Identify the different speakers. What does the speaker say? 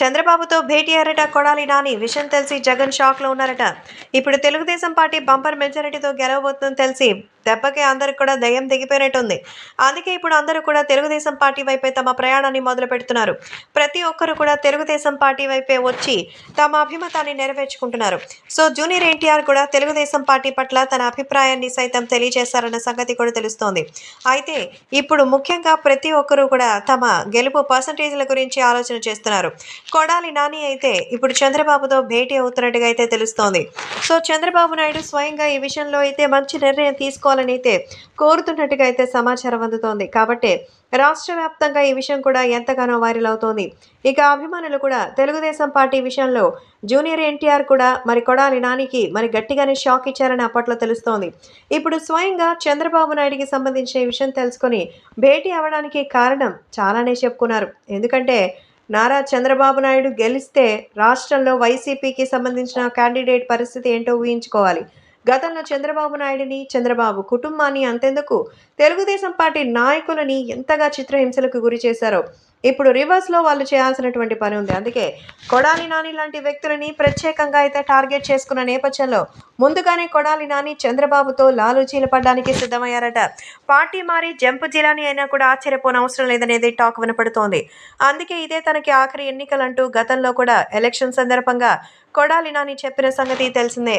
Speaker 1: చంద్రబాబుతో భేటీ అయ్యారట కొడాలి నాని. విషయం తెలిసి జగన్ షాక్లో ఉన్నారట. ఇప్పుడు తెలుగుదేశం పార్టీ బంపర్ మెజారిటీతో గెలవబోతుందని తెలిసి దెబ్బకి అందరికి కూడా దయ్యం దిగిపోయినట్టుంది అందుకే ఇప్పుడు అందరూ కూడా తెలుగుదేశం పార్టీ వైపే తమ ప్రయాణాన్ని మొదలు పెడుతున్నారు ప్రతి ఒక్కరు కూడా తెలుగుదేశం పార్టీ వైపే వచ్చి తమ అభిమతాన్ని నెరవేర్చుకుంటున్నారు. సో జూనియర్ ఎన్టీఆర్ కూడా తెలుగుదేశం పార్టీ పట్ల తన అభిప్రాయాన్ని సైతం తెలియజేశారన్న సంగతి కూడా తెలుస్తోంది. అయితే ఇప్పుడు ముఖ్యంగా ప్రతి ఒక్కరూ కూడా తమ గెలుపు పర్సంటేజ్ల గురించి ఆలోచన చేస్తున్నారు. కొడాలి నాని అయితే ఇప్పుడు చంద్రబాబుతో భేటీ అవుతున్నట్టుగా అయితే తెలుస్తోంది. సో చంద్రబాబు నాయుడు స్వయంగా ఈ విషయంలో అయితే మంచి నిర్ణయం తీసుకోవాలని అయితే కోరుతున్నట్టుగా అయితే సమాచారం అందుతోంది. కాబట్టి రాష్ట్ర వ్యాప్తంగా ఈ విషయం కూడా ఎంతగానో వైరల్ అవుతోంది. ఇక అభిమానులు కూడా తెలుగుదేశం పార్టీ విషయంలో జూనియర్ ఎన్టీఆర్ కూడా మరి కొడాలి నానికి మరి గట్టిగానే షాక్ ఇచ్చారని అప్పట్లో తెలుస్తోంది. ఇప్పుడు స్వయంగా చంద్రబాబు నాయుడికి సంబంధించిన ఈ విషయం తెలుసుకొని భేటీ అవ్వడానికి కారణం చాలానే చెప్పుకున్నారు. ఎందుకంటే నారా చంద్రబాబు నాయుడు గెలిస్తే రాష్ట్రంలో వైసీపీకి సంబంధించిన క్యాండిడేట్ పరిస్థితి ఏంటో ఊహించుకోవాలి. గతంలో చంద్రబాబు నాయుడిని చంద్రబాబు కుటుంబాన్ని అంతెందుకు తెలుగుదేశం పార్టీ నాయకులని ఎంతగా చిత్రహింసలకు గురి చేశారో ఇప్పుడు రివర్స్లో వాళ్ళు చేయాల్సినటువంటి పని ఉంది. అందుకే కొడాలి నాని లాంటి వ్యక్తులని ప్రత్యేకంగా అయితే టార్గెట్ చేసుకున్న నేపథ్యంలో ముందుగానే కొడాలి నాని చంద్రబాబుతో లాలూచీలు పడడానికి సిద్ధమయ్యారట. పార్టీ మారి జంపు జిలాని అయినా కూడా ఆశ్చర్యపోన అవసరం లేదనేది టాక్ వినపడుతోంది. అందుకే ఇదే తనకి ఆఖరి ఎన్నికలంటూ గతంలో కూడా ఎలక్షన్ సందర్భంగా కొడాలి నాని చెప్పిన సంగతి తెలిసిందే.